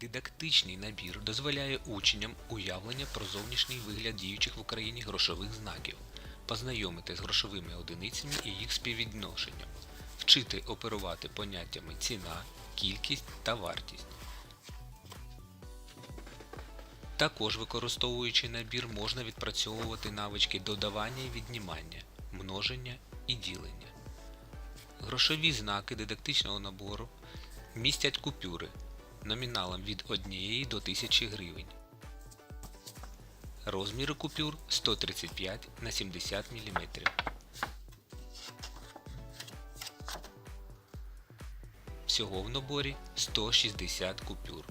Дидактичний набір дозволяє учням уявлення про зовнішній вигляд діючих в Україні грошових знаків, познайомити з грошовими одиницями і їх співвідношенням, вчити оперувати поняттями ціна, кількість та вартість. Також використовуючи набір можна відпрацьовувати навички додавання і віднімання, множення і ділення. Грошові знаки дидактичного набору містять купюри номіналом від 1 до 1000 гривень. Розміри купюр 135 на 70 мм. Всього в наборі 160 купюр.